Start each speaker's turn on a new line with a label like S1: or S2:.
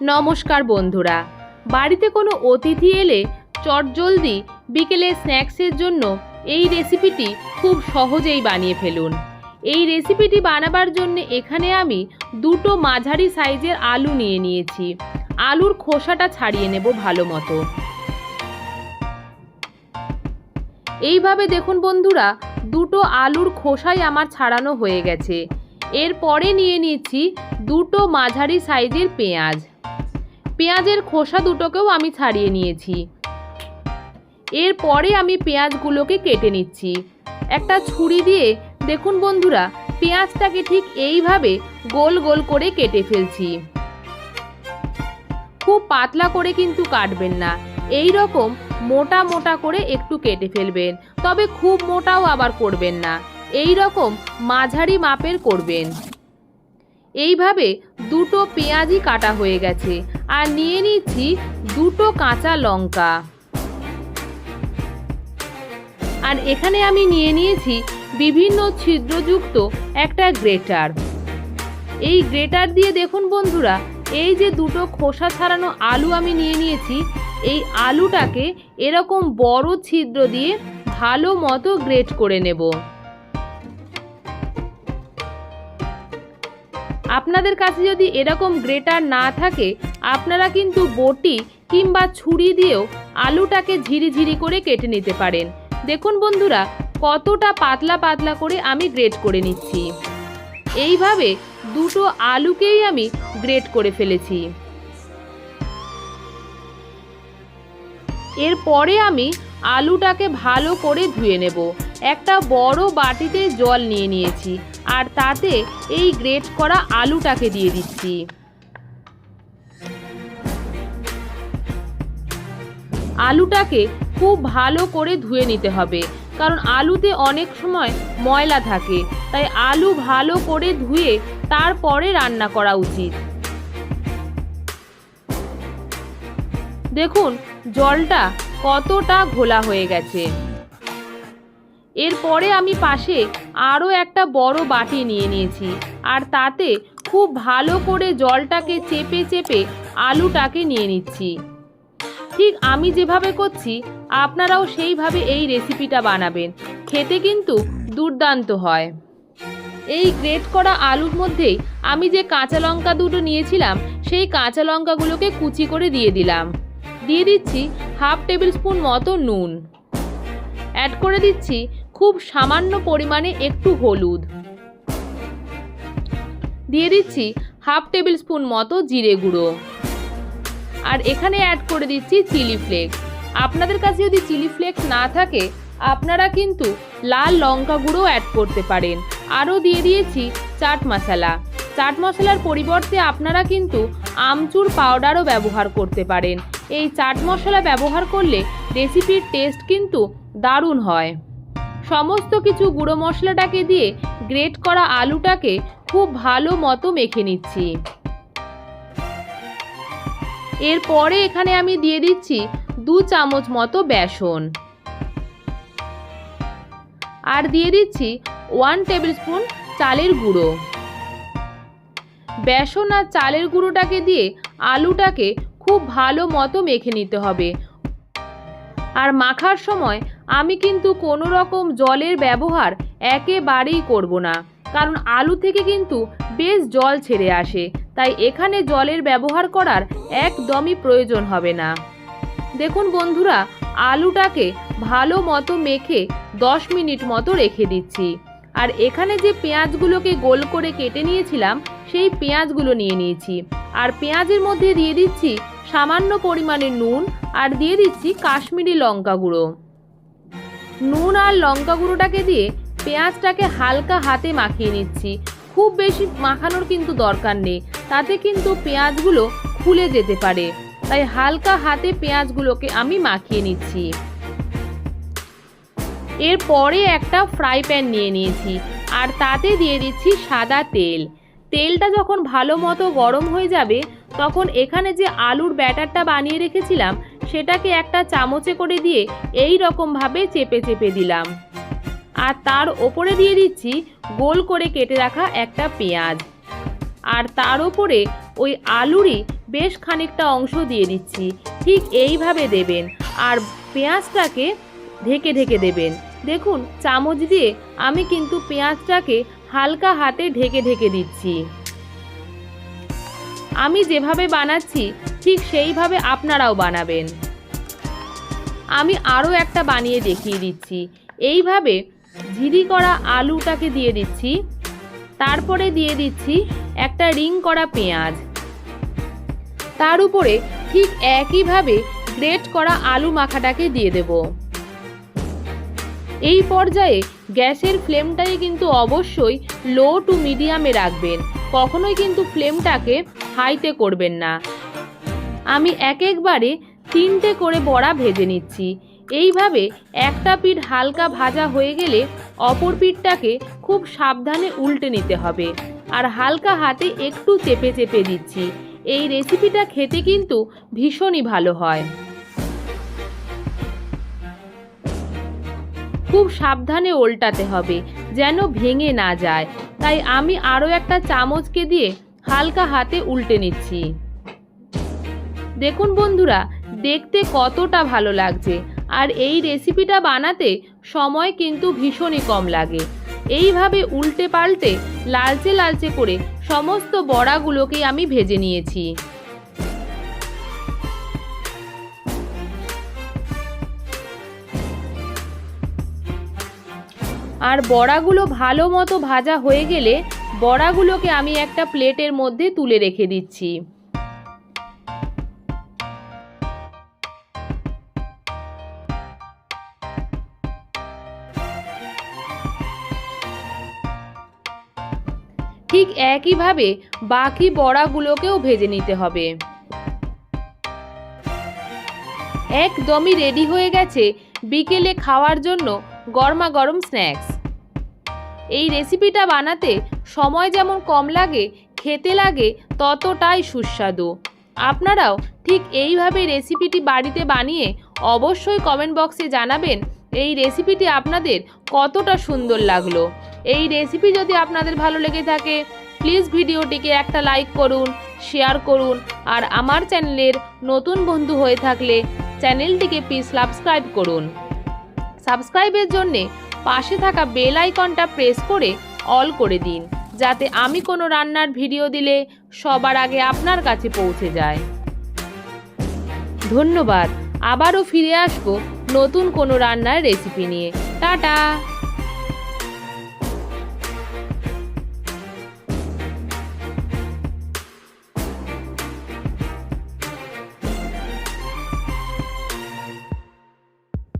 S1: নমস্কার বন্ধুরা। বাড়িতে কোনো অতিথি এলে চটজলদি বিকেলে স্ন্যাক্সের জন্য এই রেসিপিটি খুব সহজেই বানিয়ে ফেলুন। এই রেসিপিটি বানাবার জন্য এখানে আমি দুটো মাঝারি সাইজের আলু নিয়ে নিয়েছি। আলুর খোসাটা ছাড়িয়ে নেব ভালো মতো। এইভাবে দেখুন বন্ধুরা, দুটো আলুর খোসাই আমার ছাড়ানো হয়ে গেছে। এরপরে নিয়ে নিচ্ছি দুটো মাঝারি সাইজের পেঁয়াজ। পেঁয়াজের খোসা দুটোকেও আমি ছাড়িয়ে নিয়েছি। এরপরে আমি পেঁয়াজগুলোকে কেটে নিচ্ছি। একটা ছুরি দিয়ে, দেখুন বন্ধুরা, পেঁয়াজটাকে ঠিক এইভাবে গোল গোল করে কেটে ফেলছি। খুব পাতলা করে কিন্তু কাটবেন না। এই রকম মোটা মোটা করে একটু কেটে ফেলবেন, তবে খুব মোটাও আবার করবেন না। এই রকম মাঝারি মাপের করবেন। এইভাবে দুটো পেঁয়াজই কাটা হয়ে গেছে আর নিয়ে নিচ্ছি দুটো কাঁচা লঙ্কা। আর এখানে আমি নিয়ে নিয়েছি বিভিন্ন ছিদ্রযুক্ত একটা গ্রেটার। এই গ্রেটার দিয়ে দেখুন বন্ধুরা, এই যে দুটো খোসা ছাড়ানো আলু আমি নিয়ে নিয়েছি, এই আলুটাকে এরকম বড় ছিদ্র দিয়ে ভালো মতো গ্রেট করে নেব। আপনাদের কাছে যদি এরকম গ্রেটার না থাকে, আপনারা কিন্তু বটি কিংবা ছুরি দিয়েও আলুটাকে ঝিরিঝিরি করে কেটে নিতে পারেন। দেখুন বন্ধুরা, কতটা পাতলা পাতলা করে আমি গ্রেট করে নিচ্ছি। এইভাবে দুটো আলুকেই আমি গ্রেট করে ফেলেছি। এরপরে আমি আলুটাকে ভালো করে ধুয়ে নেব। একটা বড় বাটিতে জল নিয়ে নিয়েছি, আর তাতে এই গ্রেট করা আলুটাকে দিয়ে দিচ্ছি। আলুটাকে খুব ভালো করে ধুয়ে নিতে হবে, কারণ আলুতে অনেক সময় ময়লা থাকে, তাই আলু ভালো করে ধুয়ে তারপরে রান্না করা উচিত। দেখুন, জলটা কতটা ঘোলা হয়ে গেছে। এরপরে আমি পাশে আরও একটা বড় বাটি নিয়ে নিয়েছি, আর তাতে খুব ভালো করে জলটাকে চেপে চেপে আলুটাকে নিয়ে নিচ্ছি। ঠিক আমি যেভাবে করছি, আপনারাও সেইভাবে এই রেসিপিটা বানাবেন, খেতে কিন্তু দুর্দান্ত হয়। এই গ্রেট করা আলুর মধ্যেই আমি যে কাঁচা লঙ্কা দুটো নিয়েছিলাম, সেই কাঁচা লঙ্কাগুলোকে কুচি করে দিয়ে দিলাম। দিয়ে দিচ্ছি হাফ টেবিল স্পুন মতো নুন। অ্যাড করে দিচ্ছি খুব সামান্য পরিমাণে একটু হলুদ। দিয়ে দিচ্ছি হাফ টেবিল স্পুন মতো জিরে গুঁড়ো। আর এখানে অ্যাড করে দিচ্ছি চিলি ফ্লেক্স আপনাদের কাছে যদি চিলি ফ্লেক্স না থাকে, আপনারা কিন্তু লাল লঙ্কা গুঁড়ো অ্যাড করতে পারেন। আরও দিয়ে দিয়েছি চাট মশলা। চাট মশলার পরিবর্তে আপনারা কিন্তু আমচুর পাউডারও ব্যবহার করতে পারেন। এই চাট মশলা ব্যবহার করলে রেসিপির টেস্ট কিন্তু দারুণ হয়। সমস্ত কিছু গুঁড়ো মশলাটাকে দিয়ে গ্রেট করা আলুটাকে খুব ভালো মতো মেখে নিচ্ছি। এরপরে এখানে আমি দিয়ে দিচ্ছি দু চামচ মতো বেসন। আর দিয়ে দিচ্ছি ওয়ান টেবিল স্পুন চালের গুঁড়ো। বেসন আর চালের গুঁড়োটাকে দিয়ে আলুটাকে খুব ভালো মতো মেখে নিতে হবে। আর মাখার সময় আমি কিন্তু কোনো রকম জলের ব্যবহার একেবারেই করব না। কারণ আলু থেকে কিন্তু বেশ জল ছেড়ে আসে, তাই এখানে জলের ব্যবহার করার একদমই প্রয়োজন হবে না। দেখুন বন্ধুরা, আলুটাকে ভালো মতো মেখে দশ মিনিট মতো রেখে দিচ্ছি। আর এখানে যে পেঁয়াজগুলোকে গোল করে কেটে নিয়েছিলাম, সেই পেঁয়াজগুলো নিয়ে নিয়েছি। আর পেঁয়াজের মধ্যে দিয়ে দিচ্ছি সামান্য পরিমাণে নুন আর দিয়ে দিচ্ছি কাশ্মীরি লঙ্কা গুঁড়ো। নুন আর লঙ্কা গুঁড়োটাকে দিয়ে পেঁয়াজটাকে হালকা হাতে মাখিয়ে নিচ্ছি। খুব বেশি মাখানোর কিন্তু দরকার নেই। তাতে কিন্তু পেঁয়াজগুলো খুলে যেতে পারে। তাই হালকা হাতে পেঁয়াজগুলোকে আমি মাখিয়ে নিচ্ছি। এরপরে একটা ফ্রাই প্যান নিয়ে নিয়েছি আর তাতে দিয়ে দিচ্ছি সাদা তেল। তেলটা যখন ভালো মতো গরম হয়ে যাবে, তখন এখানে যে আলুর ব্যাটারটা বানিয়ে রেখেছিলাম সেটাকে একটা চামচে করে দিয়ে এই রকমভাবে চেপে চেপে দিলাম। আর তার ওপরে দিয়ে দিচ্ছি গোল করে কেটে রাখা একটা পেঁয়াজ। আর তার ওপরে ওই আলুরই বেশ খানিকটা অংশ দিয়ে দিচ্ছি। ঠিক এইভাবে দেবেন। আর পেঁয়াজটাকে ঢেকে ঢেকে দেবেন। দেখুন, চামচ দিয়ে আমি কিন্তু পেঁয়াজটাকে হালকা হাতে ঢেকে ঢেকে দিচ্ছি। আমি যেভাবে বানাচ্ছি ঠিক সেইভাবে আপনারাও বানাবেন। আমি আরও একটা বানিয়ে দেখিয়ে দিচ্ছি। এইভাবে ঝিরি করা আলুটাকে দিয়ে দিচ্ছি। তারপরে দিয়ে দিচ্ছি একটা রিং করা পেঁয়াজ। তার উপরে ঠিক একইভাবে গ্রেট করা আলু মাখাটাকে দিয়ে দেব। এই পর্যায়ে গ্যাসের ফ্লেমটাই কিন্তু অবশ্যই লো টু মিডিয়ামে রাখবেন। কখনোই কিন্তু ফ্লেমটাকে হাইতে করবেন না। আমি এক একবারে তিনটে করে বড়া ভেজে নিচ্ছি। এইভাবে একটা পিঠ হালকা ভাজা হয়ে গেলে অপর পিঠটাকে খুব সাবধানে উল্টে নিতে হবে। আর হালকা হাতে একটু চেপে চেপে দিচ্ছি। এই রেসিপিটা খেতে কিন্তু ভীষণই ভালো হয়। খুব সাবধানে ওল্টাতে হবে, যেন ভেঙে না যায়। তাই আমি আরও একটা চামচকে দিয়ে হালকা হাতে উল্টে নিচ্ছি। দেখুন বন্ধুরা, দেখতে কতটা ভালো লাগছে। আর এই রেসিপিটা বানাতে সময় কিন্তু ভীষণই কম লাগে। এইভাবে উল্টে পাল্টে, লালচে লালচে করে সমস্ত বড়াগুলোকে আমি ভেজে নিয়েছি। আর বড়াগুলো ভালো মতো ভাজা হয়ে গেলে বড়াগুলোকে আমি একটা প্লেটের মধ্যে তুলে রেখে দিচ্ছি। ঠিক একইভাবে বাকি বড়াগুলোকেও ভেজে নিতে হবে। একদমই রেডি হয়ে গেছে বিকেলে খাওয়ার জন্য গরমা গরম স্ন্যাক্স। এই রেসিপিটা বানাতে সময় যেমন কম লাগে, খেতে লাগে, ততটাই সুস্বাদু। আপনারাও ঠিক এইভাবে রেসিপিটি বাড়িতে বানিয়ে অবশ্যই কমেন্ট বক্সে জানাবেন এই রেসিপিটি আপনাদের কতটা সুন্দর লাগল। এই রেসিপি যদি আপনাদের ভালো লেগে থাকে প্লিজ ভিডিওটিকে একটা লাইক করুন শেয়ার করুন, আর আমার চ্যানেলের নতুন বন্ধু হয়ে থাকলে চ্যানেলটিকে প্লিজ সাবস্ক্রাইব করুন। সাবস্ক্রাইবের জন্যে পাশে থাকা বেল আইকনটা প্রেস করে অল করে দিন, যাতে আমি কোনো রান্নার ভিডিও দিলে সবার আগে আপনার কাছে পৌঁছে যায়। ধন্যবাদ। আবারও ফিরে আসব নতুন কোনো রান্নার রেসিপি নিয়ে। টাটা!